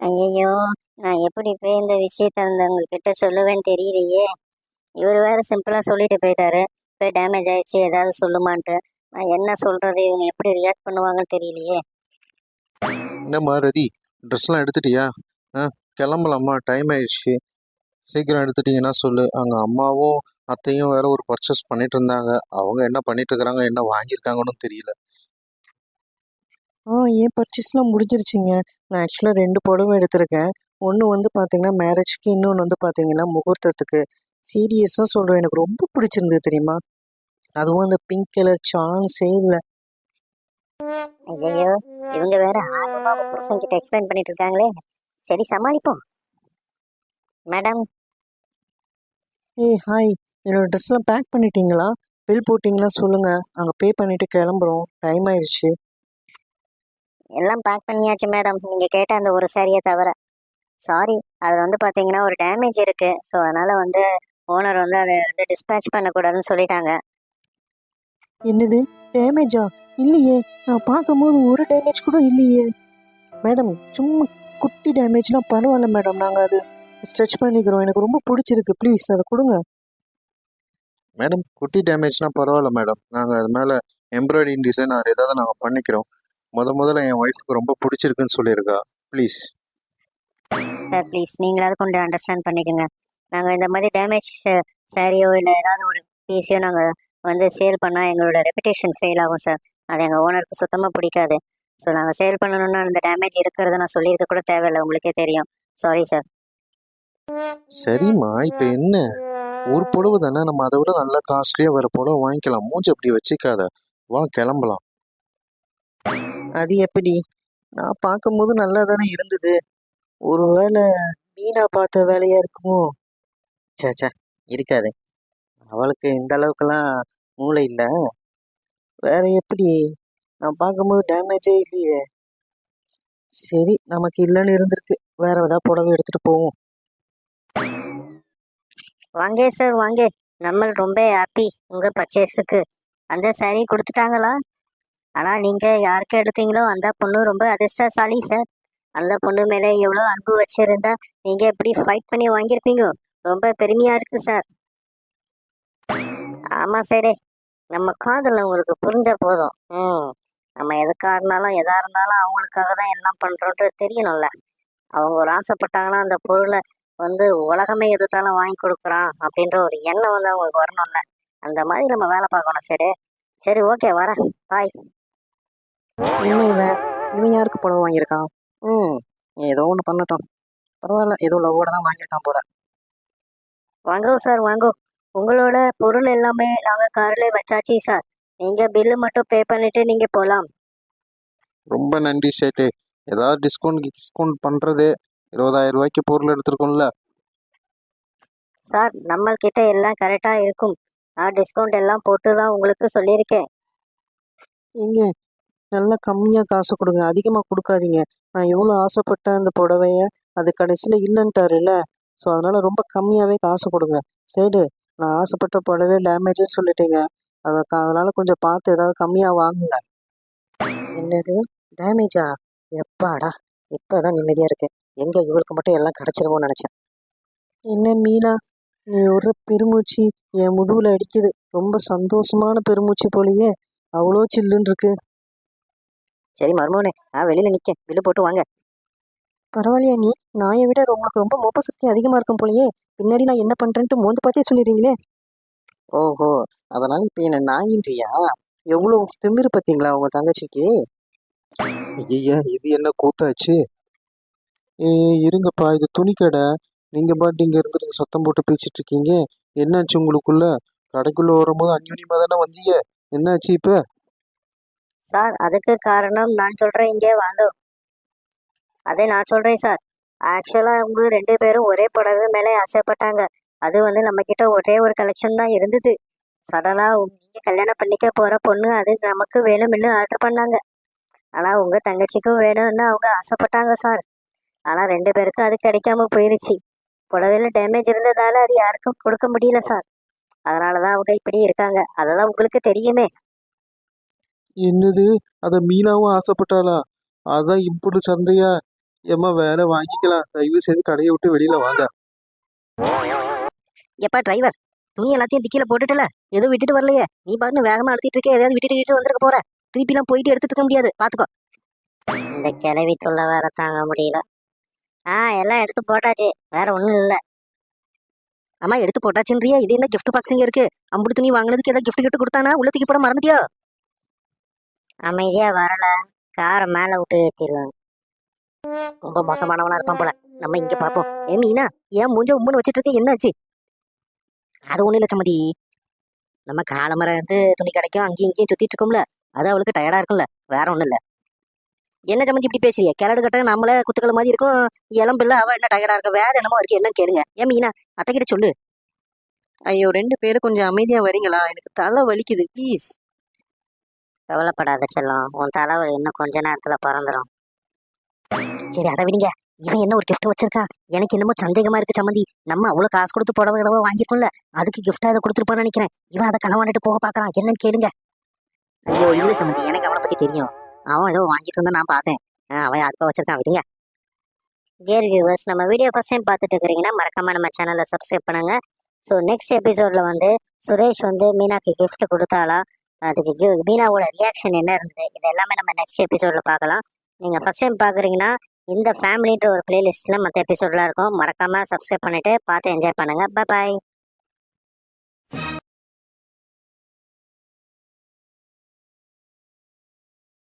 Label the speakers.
Speaker 1: ஐயோ நான் எப்படி போய் இந்த விஷயத்த அந்த உங்ககிட்ட சொல்லுவேன்னு தெரியலையே. இவர் வேற சிம்பிளா சொல்லிட்டு போயிட்டாரு. போய் டேமேஜ் ஆயிடுச்சு ஏதாவது சொல்லுமான்ட்டு. நான் என்ன சொல்றது இவங்க எப்படி ரியாக்ட் பண்ணுவாங்கன்னு தெரியலையே.
Speaker 2: என்னம்மா ரதி ட்ரெஸ்லாம் எடுத்துட்டியா? ஆ கிளம்பலாம்மா டைம் ஆயிடுச்சு. சீக்கிரம் எடுத்துட்டீங்கன்னா சொல்லு. அங்கே அம்மாவும் அத்தையும் வேற ஒரு பர்ச்சேஸ் பண்ணிட்டு இருந்தாங்க. அவங்க என்ன பண்ணிட்டு இருக்கிறாங்க என்ன வாங்கியிருக்காங்கன்னு தெரியல.
Speaker 3: ஆ ஏன் பர்ச்சேஸ்லாம் முடிஞ்சிருச்சுங்க. நான் ஆக்சுவலாக ரெண்டு புடவை எடுத்திருக்கேன். ஒன்று வந்து பார்த்தீங்கன்னா மேரேஜ்க்கு இன்னொன்று வந்து பார்த்தீங்கன்னா முகூர்த்தத்துக்கு. சீரியஸாக சொல்கிறேன் எனக்கு ரொம்ப பிடிச்சிருந்தது தெரியுமா? அதுவும் அந்த பிங்க் கலர் சான்ஸே இல்லை.
Speaker 1: ஐயையோ இவங்க வேற ஆர்வமா அவங்க புருஷன் கிட்ட எக்ஸ்பிளைன் பண்ணிட்டு இருக்காங்களே. சரி சமாளிப்போம். மேடம்
Speaker 3: ஏய் ஹாய் என்னோட ட்ரெஸ்லாம் பேக் பண்ணிட்டீங்களா? பில் போட்டிங்களா சொல்லுங்கள் அங்கே பே பண்ணிவிட்டு கிளம்புறோம். டைம் ஆயிடுச்சு.
Speaker 1: எல்லாம் பேக் பண்ணியாச்சு மேடம் நீங்க கேட்ட அந்த ஒரு சாரியை தவிர. சாரி அதுல வந்து பாத்தீங்கன்னா ஒரு டேமேஜ் இருக்கு. ஸோ அதனால வந்து ஓனர் வந்து அதை வந்து டிஸ்பேச் பண்ணக்கூடாதுன்னு சொல்லிட்டாங்க.
Speaker 3: என்னது? டேமேஜா இல்லையே. நான் பார்க்கும்போது ஒரு டேமேஜ் கூட இல்லையே. மேடம் சும்மா குட்டி டேமேஜ்னா பரவாயில்ல மேடம் நாங்கள் அது ஸ்ட்ரெச் பண்ணிக்கிறோம். எனக்கு ரொம்ப பிடிச்சிருக்கு. ப்ளீஸ் அதை கொடுங்க.
Speaker 2: மேடம் குட்டி டேமேஜ்னா பரவாயில்ல மேடம் நாங்கள் அது மேலே எம்ப்ராய்டிங் டிசைன் அது ஏதாவது நாங்கள் பண்ணிக்கிறோம். முத முதல்ல என் ஒய்ஃப்க்கு ரொம்ப பிடிச்சிருக்குன்னு சொல்லியிருக்கா. ப்ளீஸ்
Speaker 1: சார் ப்ளீஸ் நீங்களாவது கொஞ்சம் அண்டர்ஸ்டாண்ட் பண்ணிக்கோங்க. நாங்கள் இந்த மாதிரி டேமேஜ் சாரியோ இல்லை ஏதாவது ஒரு பீஸையோ நாங்கள் வந்து சேல் பண்ணால் எங்களோட ரெப்புடேஷன் ஃபெயில் ஆகும் சார் அது எங்கள் ஓனருக்கு சுத்தமாக பிடிக்காது. ஸோ நாங்கள் சேல் பண்ணணும்னா அந்த டேமேஜ் இருக்கிறத நான் சொல்லியிருக்க கூட தேவையில்லை. உங்களுக்கே தெரியும். சாரி சார்
Speaker 2: சரிம்மா இப்போ என்ன? ஒரு புடவை தானே நம்ம அதை விட நல்லா காஸ்ட்லியாக வேறு புடவை வாங்கிக்கலாம். மூஞ்சி அப்படி வச்சுக்காத. வா கிளம்பலாம்.
Speaker 3: அது எப்படி? நான் பார்க்கும்போது நல்லா தானே இருந்தது. ஒருவேளை மீனா பார்த்த வேலையா இருக்குமோ? சேச்சா இருக்காது. அவளுக்கு இந்த அளவுக்குலாம் மூளை இல்லை. வேற எப்படி? நான் பார்க்கும்போது டேமேஜே இல்லையே. சரி நமக்கு இல்லைன்னு இருந்திருக்கு. வேற ஏதாவது புடவை எடுத்துட்டு போவோம்.
Speaker 1: வாங்க சார் வாங்க. நம்ம ரொம்ப ஹாப்பி உங்கள் பர்ச்சேஸுக்கு அந்த சாரி கொடுத்துட்டாங்களா? ஆனால் நீங்கள் யாருக்கு எடுத்தீங்களோ அந்த பொண்ணு ரொம்ப அதிர்ஷ்டசாலி சார் அந்த பொண்ணு மேலே எவ்வளோ அன்பு வச்சிருந்தா நீங்கள் எப்படி ஃபைட் பண்ணி வாங்கியிருப்பீங்க. ரொம்ப பெருமையாக இருக்கு சார் ஆமாம் சரி நம்ம காதல் உங்களுக்கு புரிஞ்ச போதும். ம். நம்ம எதுக்காக இருந்தாலும் எதா இருந்தாலும் அவங்களுக்காக தான் எல்லாம் பண்ணுறோன்றது தெரியணும்ல. அவங்க ஒரு ஆசைப்பட்டாங்கன்னா அந்த பொருளை வந்து உலகமே எதுத்தாலும் வாங்கி கொடுக்குறான் அப்படின்ற ஒரு எண்ணம் வந்து அவங்களுக்கு வரணும்ல. அந்த மாதிரி நம்ம வேலை பார்க்கணும் சரி சரி ஓகே வரேன். பாய்
Speaker 3: என்ன இவன் இவன் யாருக்கு புடவை வாங்கியிருக்கான் ம் ஏதோ ஒன்று பண்ணட்டும். பரவாயில்ல ஏதோ லவ்வோட தான் வாங்கியிருக்கான் போல.
Speaker 1: வாங்கோ சார் வாங்கோ. உங்களோட பொருள் எல்லாமே நாங்கள் காரில் வச்சாச்சு சார் நீங்கள் பில்லு மட்டும் பே பண்ணிட்டு நீங்கள் போகலாம்
Speaker 2: ரொம்ப நன்றி சேட்டு. ஏதாவது டிஸ்கவுண்ட் டிஸ்கவுண்ட் பண்ணுறது இருபதாயிரம் ரூபாய்க்கு பொருள் எடுத்துருக்கோம்ல.
Speaker 1: சார் நம்மள்கிட்ட எல்லாம் கரெக்டாக இருக்கும். நான் டிஸ்கவுண்ட் எல்லாம் போட்டு தான் உங்களுக்கு சொல்லியிருக்கேன்.
Speaker 3: ஏங்க நல்லா கம்மியாக காசு கொடுங்க. அதிகமாக கொடுக்காதீங்க. நான் எவ்வளோ ஆசைப்பட்டேன் அந்த புடவைய அது கடைசியில் இல்லைன்ட்டாருல்ல. ஸோ அதனால் ரொம்ப கம்மியாகவே காசு கொடுங்க. சரி நான் ஆசைப்பட்ட புடவை டேமேஜுன்னு சொல்லிட்டீங்க. அதை அதனால் கொஞ்சம் பார்த்து ஏதாவது கம்மியாக வாங்குங்க. என்னது? டேமேஜா எப்பாடா? இப்போ தான் நிம்மதியாக இருக்கேன் எங்கே இவளுக்கு மட்டும் எல்லாம் கிடச்சிருமோன்னு நினச்சேன். என்ன மீனா? நீ ஒரு பெருமூச்சு. என் முதுகில் அடிக்குது. ரொம்ப சந்தோஷமான பெருமூச்சு போலயே. அவ்வளோ சில்லுன்னு இருக்குது
Speaker 1: சரி மருமோனே நான் வெளியில் நிற்கேன் பில்லு போட்டு வாங்க.
Speaker 3: பரவாயில்லையா நீ. நாயை விட உங்களுக்கு ரொம்ப மோப்ப சக்தி அதிகமாக இருக்கும் போலயே. பின்னாடி நான் என்ன பண்ணுறேன்ட்டு மோந்து பார்த்தே சொல்லிடுறீங்களே. ஓஹோ. அதனால இப்போ என்ன நாயின்றியா? எவ்வளோ திமிரு பார்த்தீங்களா உங்கள் தங்கச்சிக்கு?
Speaker 2: ஐயா இது என்ன கூத்தாச்சு? ஏ இருங்கப்பா இது துணி கடை நீங்கள் பாட்டு இங்கே இருந்துட்டு சத்தம் போட்டு பேசிட்டு இருக்கீங்க என்னாச்சு உங்களுக்குள்ள? கடைக்குள்ள வரும்போது அந்யூன்யமாக தானே வந்தீங்க? என்னாச்சு இப்போ?
Speaker 1: சார் அதுக்கு காரணம் நான் சொல்கிறேன் இங்கே வாங்க. அதே நான் சொல்கிறேன் சார். ஆக்சுவலாக அவங்க ரெண்டு பேரும் ஒரே புடவை மேலே ஆசைப்பட்டாங்க. அது வந்து நம்ம கிட்ட ஒரே ஒரு கலெக்ஷன் தான் இருந்தது. சடனாக நீங்கள் கல்யாணம் பண்ணிக்க போகிற பொண்ணு அது நமக்கு வேணும்னு ஆர்டர் பண்ணாங்க. ஆனால் உங்கள் தங்கச்சிக்கும் வேணும்னு அவங்க ஆசைப்பட்டாங்க சார். ஆனால் ரெண்டு பேருக்கும் அது கிடைக்காம போயிருச்சு. புடவையில டேமேஜ் இருந்ததால அது யாருக்கும் கொடுக்க முடியல சார். அதனால தான் அவங்க இப்படி இருக்காங்க. அதெல்லாம் உங்களுக்கு தெரியுமே.
Speaker 2: என்னது? அதை மீனாவும் ஆசைப்பட்டாளா? அதான் இப்படி சந்தையா? ஏம்மா வேற வாங்கிக்கலாம். தயவு செய்து கடையை விட்டு வெளியில வாங்க.
Speaker 4: எப்பா டிரைவர் துணி எல்லாத்தையும் டிக்கில போட்டுட்டல. எதுவும் விட்டுட்டு வரலையே. நீ பாட்டு வேகமா அழுத்திட்டு இருக்க. எதையாவது விட்டுட்டு விட்டு வந்திருக்க போற. திருப்பிலாம் போயிட்டு எடுத்துட்டு இருக்க முடியாது. பாத்துக்கோ. இந்த கிளவி தொல்லை வேற தாங்க முடியல. ஆ எல்லாம் எடுத்து போட்டாச்சு. வேற ஒண்ணும் இல்ல. அம்மா எடுத்து போட்டாச்சுன்றியா. இது என்ன gift பாக்ஸிங்க இருக்கு? அம்புடு துணி வாங்கினதுக்கு ஏதாவது gift கிஃப்ட் கொடுத்தானா? உள்ள தூக்கி போட மறந்துட்டியோ? அமைதியா வரல. காரை மேல விட்டு ஏற்றிடுவாங்க ரொம்ப மோசமானவனா இருப்பான் போல. நம்ம இங்க பார்ப்போம். ஏ மீனா ஏன் மூஞ்ச உம்முன்னு வச்சிட்டு இருக்க என்னாச்சு? அது ஒண்ணும் இல்ல சம்மதி நம்ம காலமரம் இருந்து துணி கிடைக்கும் அங்கேயும் இங்கேயும் சுத்திட்டு இருக்கோம்ல. அது அவளுக்கு டயர்டா இருக்கும்ல. வேற ஒண்ணும் இல்ல. என்ன சம்மந்தி இப்படி பேசுறிய? கிளடு கட்ட நம்மள குத்துக்கள் மாதிரி இருக்கும். இளம்பில்ல அவ என்ன டயர்டா இருக்க? வேற என்னமோ இருக்கு. என்னன்னு கேளுங்க. ஏன் மீனா அத்தை கிட்ட சொல்லு.
Speaker 3: ஐயோ ரெண்டு பேரும் கொஞ்சம் அமைதியா வரீங்களா? எனக்கு தலை வலிக்குது. ப்ளீஸ்
Speaker 4: கவலைப்படாத செல்லம் உன் தலைவர் இன்னும் கொஞ்ச நேரத்துல பறந்துடும் சரி அதை விடுங்க. இவன் என்ன ஒரு கிஃப்ட் வச்சிருக்கா? எனக்கு என்னமோ சந்தேகமா இருக்கு சம்மந்தி. நம்ம அவ்வளவு காசு கொடுத்து புடவை கிடவை வாங்கிருக்கோம்ல அதுக்கு கிஃப்டா அதை கொடுத்துருப்பான்னு நினைக்கிறேன். இவன் அதை கனவாண்டிட்டு போக பாக்குறான் என்னன்னு கேளுங்க. ஐயோ இல்ல சம்மந்தி. எனக்கு அவனை பத்தி தெரியும். அவன் ஏதோ வாங்கிட்டு இருந்தா நான் பார்த்தேன். அவன் யாருக்கோ வச்சிருக்கான் விடுங்க. டியர் வியூவர்ஸ் நம்ம வீடியோ ஃபர்ஸ்ட் டைம் பார்த்துட்டு இருக்கிறீங்கன்னா மறக்காம நம்ம சேனலை சப்ஸ்கிரைப் பண்ணுங்க. ஸோ நெக்ஸ்ட் எபிசோட்ல வந்து சுரேஷ் வந்து மீனாக்கு கிஃப்ட் கொடுத்தாளா? அதுக்கு மீனாவோட ரியாக்ஷன் என்ன இருந்தது? இது எல்லாமே நம்ம நெக்ஸ்ட் எபிசோட்ல பார்க்கலாம். நீங்க ஃபர்ஸ்ட் டைம் பாக்குறீங்கன்னா இந்த ஃபேமிலின்ற ஒரு பிளேலிஸ்ட்ல மற்ற எபிசோட்லாம் இருக்கும். மறக்காம சப்ஸ்கிரைப் பண்ணிட்டு பார்த்து என்ஜாய் பண்ணுங்க. பாய்